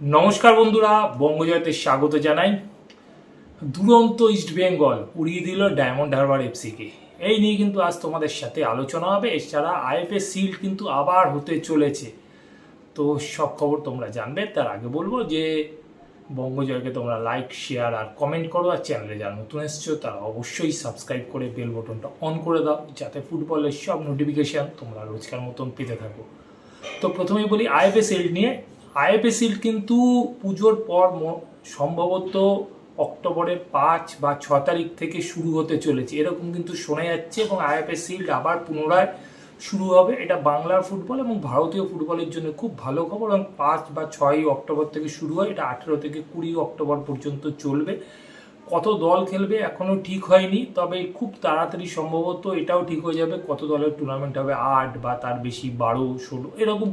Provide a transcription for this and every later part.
নমস্কার বন্ধুরা, বঙ্গজয়তে স্বাগত জানাই। দুরন্ত ইস্ট বেঙ্গল উড়িয়ে দিল ডায়মন্ড হারবার এফসিকে। এই নিয়ে কিন্তু আজ তোমাদের সাথে আলোচনা হবে। এছাড়া আইএফএ সিল্ড কিন্তু আবার হতে চলেছে। তো সব খবর তোমরা জানবে। তার আগে বলব যে বঙ্গজয়কে তোমরা লাইক, শেয়ার আর কমেন্ট করো আর চ্যানেলে যারা নতুন এসছো, তারা অবশ্যই সাবস্ক্রাইব করে বেল বটনটা অন করে দাও, যাতে ফুটবলের সব নোটিফিকেশান তোমরা রোজকার মতন পেতে থাকো। তো প্রথমেই বলি আইএফএ সিল্ড নিয়ে আইএফএ সিল্ড কিন্তু পুজোর পর সম্ভবত অক্টোবরের পাঁচ বা ছ তারিখ থেকে শুরু হতে চলেছে। এরকম কিন্তু শোনা যাচ্ছে এবং আইএফএ সিল্ড আবার পুনরায় শুরু হবে। এটা বাংলার ফুটবল এবং ভারতীয় ফুটবলের জন্য খুব ভালো খবর। এবং পাঁচ বা ছয়ই অক্টোবর থেকে শুরু হয়। এটা আঠেরো থেকে কুড়ি অক্টোবর পর্যন্ত চলবে। কত দল খেলবে এখনও ঠিক হয়নি, তবে খুব তাড়াতাড়ি সম্ভবত এটাও ঠিক হয়ে যাবে কত দলের টুর্নামেন্ট হবে আট বা তার বেশি বারো, ষোলো, এরকম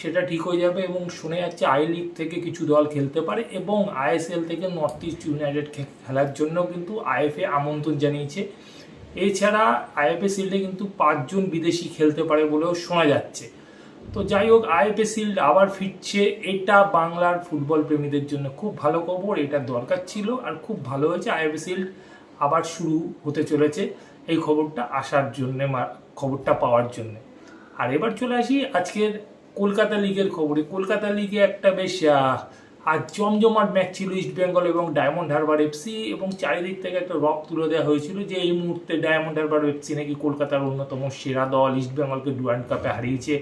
সেটা ঠিক হয়ে যাবে এবং শোনা যাচ্ছে আই লিগ থেকে কিছু দল খেলতে পারে এবং আইএসএল থেকে নর্থ ইস্ট ইউনাইটেড খেলার জন্য কিন্তু আইএফএ আমন্ত্রণ জানিয়েছে। এছাড়া আইএফএ শিল্ডে কিন্তু পাঁচজন বিদেশি খেলতে পারে বলেও শোনা যাচ্ছে। তো যাই হোক আইএফএ শিল্ড আবার ফিরছে। এটা বাংলার ফুটবল প্রেমীদের জন্য খুব ভালো খবর, এটা দরকার ছিল আর খুব ভালো হয়েছে। আইএফএ শিল্ড আবার শুরু হতে চলেছে এই খবরটা আসার জন্যে খবরটা পাওয়ার জন্যে। আর এবার চলে আসি আজকের কলকাতা লিগের খবরে। কলকাতা লিগে একটা বেশ আজ জমজমাট ম্যাচ ছিল ইস্ট বেঙ্গল এবং ডায়মন্ড হারবার এফসি এবং চারিদিক থেকে একটা রক তুলে দেওয়া হয়েছিল যে এই মুহূর্তে ডায়মন্ড হারবার এফসি নাকি কলকাতার অন্যতম সেরা দল ইস্ট বেঙ্গলকে ডুরান্ড কাপে হারিয়েছে,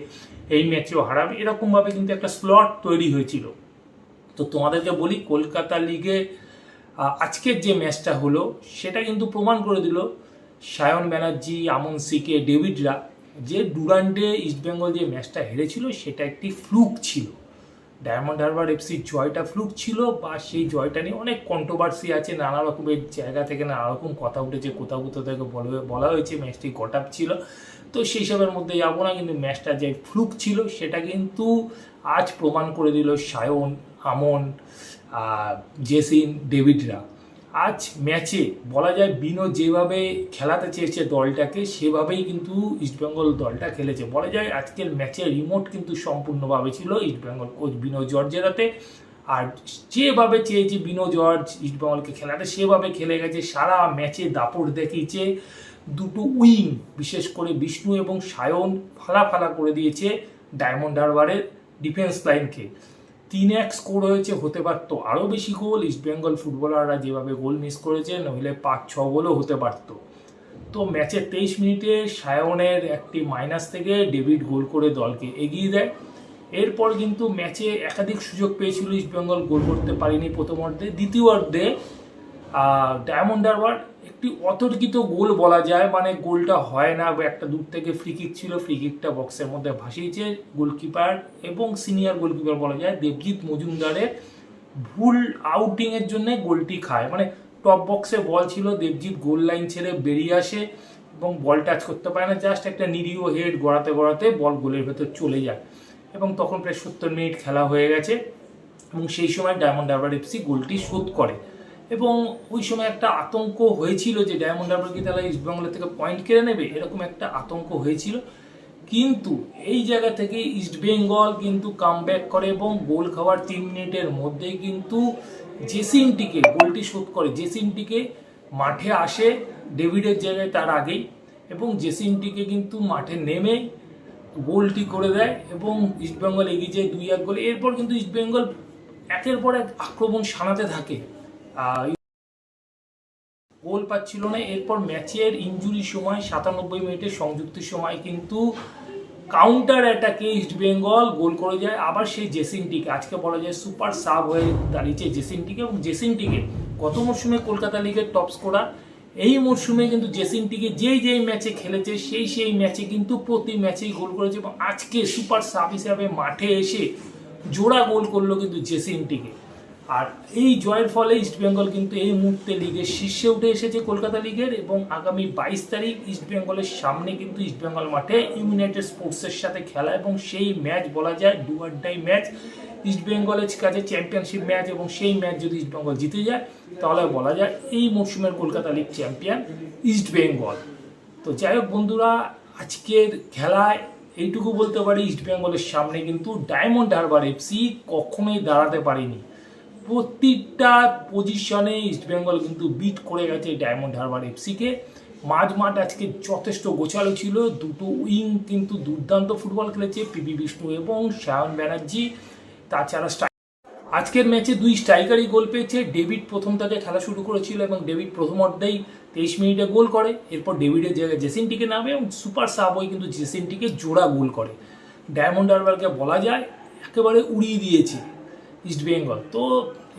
এই ম্যাচেও হারাবে। এরকমভাবে কিন্তু একটা স্লট তৈরি হয়েছিল। তো তোমাদেরকে বলি, কলকাতা লিগে আজকের যে ম্যাচটা হলো, সেটা কিন্তু প্রমাণ করে দিল সায়ন ব্যানার্জি, আমন সিকে ডেভিডরা যে ডুরান্ডে ইস্টবেঙ্গল যে ম্যাচটা হেরেছিল, সেটা একটি ফ্লুক ছিল। ডায়মন্ড হারবার এফসির জয়টা ফ্লুক ছিল বা সেই জয়টা নিয়ে অনেক কন্ট্রোভার্সি আছে, নানা রকমের জায়গা থেকে নানা রকম কথা উঠেছে, কোথাও কোথাও থেকে বলা- হয়েছে ম্যাচটি কটাপ ছিল। তো সেই সবের মধ্যে যাব না, কিন্তু ম্যাচটা যে ফ্লুক ছিল সেটা কিন্তু আজ প্রমাণ করে দিল সায়ন, আমন জেসিন, ডেভিডরা। আজ ম্যাচে বলা যায় বিনো যেভাবে খেলাতে চেয়েছে দলটাকে, সেভাবেই কিন্তু ইস্টবেঙ্গল দলটা খেলেছে। বলা যায় আজকের ম্যাচের রিমোট কিন্তু সম্পূর্ণভাবে ছিল ইস্টবেঙ্গল কোচ বিনো জর্জের হাতে আর যেভাবে চেয়েছে বিনো জর্জ ইস্টবেঙ্গলকে খেলাতে, সেভাবে খেলে গেছে। সারা ম্যাচে দাপট দেখিয়েছে। দুটো উইং, বিশেষ করে বিষ্ণু এবং সায়ন ফালা ফালা করে দিয়েছে ডায়মন্ড হারবারের ডিফেন্স লাইনকে তিন এক স্কোর হয়েছে, হতে পারত আরও বেশি গোল ইস্টবেঙ্গল ফুটবলাররা যেভাবে গোল মিস করেছে, নইলে পাঁচ, ছ গোলও হতে পারত তো। ম্যাচের তেইশ মিনিটে সায়নের একটি মাইনাস থেকে ডেভিড গোল করে দলকে এগিয়ে দেয়। এরপর কিন্তু ম্যাচে একাধিক সুযোগ পেয়েছিল ইস্টবেঙ্গল গোল করতে পারেনি প্রথম অর্ধে। দ্বিতীয় অর্ধে ডায়মন্ড হারবার একটি অতর্কিত গোল বলা যায়। মানে গোলটা হয় না, একটা দূর থেকে ফ্রি কিক ছিল ফ্রি কিকটা বক্সের মধ্যে ভাসিয়েছে গোলকিপার এবং সিনিয়র গোলকিপার বলা যায়। দেবজিৎ মজুমদারের ভুল আউটিংয়ের জন্য গোলটি খায়। মানে টপ বক্সে বল ছিল দেবজিৎ গোল লাইন ছেড়ে বেরিয়ে আসে এবং বল টাচ করতে পারে না। জাস্ট একটা নিরীহ হেড গড়াতে গড়াতে বল গোলের ভেতর চলে যায়। এবং তখন প্রায় সত্তর মিনিট খেলা হয়ে গেছে এবং সেই সময় ডায়মন্ড হারবার এফসি গোলটি শোধ করে। এবং ওই সময় একটা আতঙ্ক হয়েছিল যে ডায়মন্ড হারবার কি তাহলে ইস্টবেঙ্গলের থেকে পয়েন্ট কেড়ে নেবে, এরকম একটা আতঙ্ক হয়েছিল। কিন্তু এই জায়গা থেকে ইস্টবেঙ্গল কিন্তু কাম করে এবং গোল খাওয়ার তিন মিনিটের মধ্যে কিন্তু জেসিনটিকে গোলটি শোধ করে জেসিনটিকে মাঠে আসে ডেভিডের জায়গায় তার আগেই এবং জেসিনটিকে কিন্তু মাঠে নেমে গোলটি করে দেয় এবং ইস্টবেঙ্গল এগিয়ে যায় দুই এক গোলে। এরপর কিন্তু ইস্টবেঙ্গল একের পর এক আক্রমণ সানাতে থাকে। গোল পাচ্ছিল না। এরপর ম্যাচের ইঞ্জুরির সময়, সাতানব্বই মিনিটের সংযুক্তির সময় কিন্তু কাউন্টার অ্যাটাকে ইস্টবেঙ্গল গোল করে যায়। আবার সেই জেসিনটিকে আজকে বলা যায় সুপার সাব হয়ে দাঁড়িয়েছে জেসিনটিকে এবং জেসিনটিকে গত মরশুমে কলকাতা লিগের টপ স্কোরার এই মরশুমে কিন্তু জেসিনটিকে যেই যেই ম্যাচে খেলেছে, সেই সেই ম্যাচে কিন্তু প্রতি ম্যাচেই গোল করেছে এবং আজকে সুপার সাব হিসাবে মাঠে এসে জোড়া গোল করল কিন্তু জেসিনটিকে আর এই জয়ের ফলে ইস্টবেঙ্গল কিন্তু এই মুহূর্তে লিগের শীর্ষে উঠে এসেছে কলকাতা লিগের এবং আগামী বাইশ তারিখ ইস্টবেঙ্গলের সামনে কিন্তু ইস্টবেঙ্গল মাঠে ইউনাইটেড স্পোর্টসের সাথে খেলা এবং সেই ম্যাচ বলা যায় ডু আর ডাই ম্যাচ ইস্টবেঙ্গলের কাছে চ্যাম্পিয়নশিপ ম্যাচ এবং সেই ম্যাচ যদি ইস্টবেঙ্গল জিতে যায়, তাহলে বলা যায় এই মৌসুমের কলকাতা লিগ চ্যাম্পিয়ন ইস্টবেঙ্গল তো যাই হোক বন্ধুরা, আজকের খেলায় এইটুকু বলতে পারি ইস্ট বেঙ্গলের সামনে কিন্তু ডায়মন্ড হারবার এফসি কখনোই দাঁড়াতে পারেনি। প্রতিটা পজিশনে ইস্ট বেঙ্গল কিন্তু বিট করে গেছে ডায়মন্ড হারবার এফসিকে মাঝ মাঠ আজকে যথেষ্ট গোছালো ছিল। দুটো উইং কিন্তু দুর্দান্ত ফুটবল খেলেছে পিবি বিষ্ণু এবং শায়ন ব্যানার্জি তাছাড়া আজকের ম্যাচে দুই স্ট্রাইকারই গোল পেয়েছে। ডেভিড প্রথম থেকে খেলা শুরু করেছিল এবং ডেভিড প্রথম অর্ধেই তেইশ মিনিটে গোল করে। এরপর ডেভিডের জায়গায় জেসিনটিকে নামে এবং সুপার সাব হয়ে কিন্তু জেসিনটিকে জোড়া গোল করে। ডায়মন্ড হারবারকে বলা যায়, একেবারে উড়িয়ে দিয়েছে। ইস্ট বেঙ্গল। তো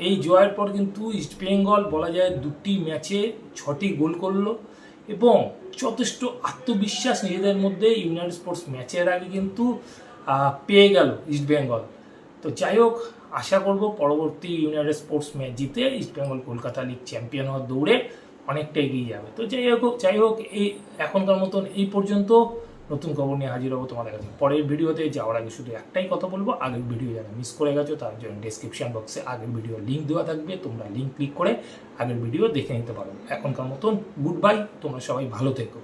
এই জয়ের পর কিন্তু ইস্ট বেঙ্গল বলা যায় দুটি ম্যাচে ছটি গোল করল এবং যথেষ্ট আত্মবিশ্বাস নিজেদের মধ্যে ইউনাইটেড স্পোর্টস ম্যাচের আগে কিন্তু পেয়ে গেল ইস্ট বেঙ্গল। তো যাই হোক, আশা করব পরবর্তী ইউনাইটেড স্পোর্টস ম্যাচ জিতে ইস্ট বেঙ্গল কলকাতা লিগ চ্যাম্পিয়ন হওয়ার দৌড়ে অনেকটা এগিয়ে যাবে। তো যাই হোক যাই হোক, এই এখনকার মতন এই পর্যন্ত। নতুন খবর নিয়ে হাজির হব তোমাদের কাছে। পরের ভিডিওতে যাওয়ার আগে শুধু একটাই কথা বলব, আগের ভিডিও যারা মিস করে গেছো তার জন্য ডিসক্রিপশান বক্সে আগের ভিডিও লিঙ্ক দেওয়া থাকবে, তোমরা লিঙ্ক ক্লিক করে আগের ভিডিও দেখে নিতে পারো। এখনকার মতন গুড বাই তোমরা সবাই ভালো থেকো।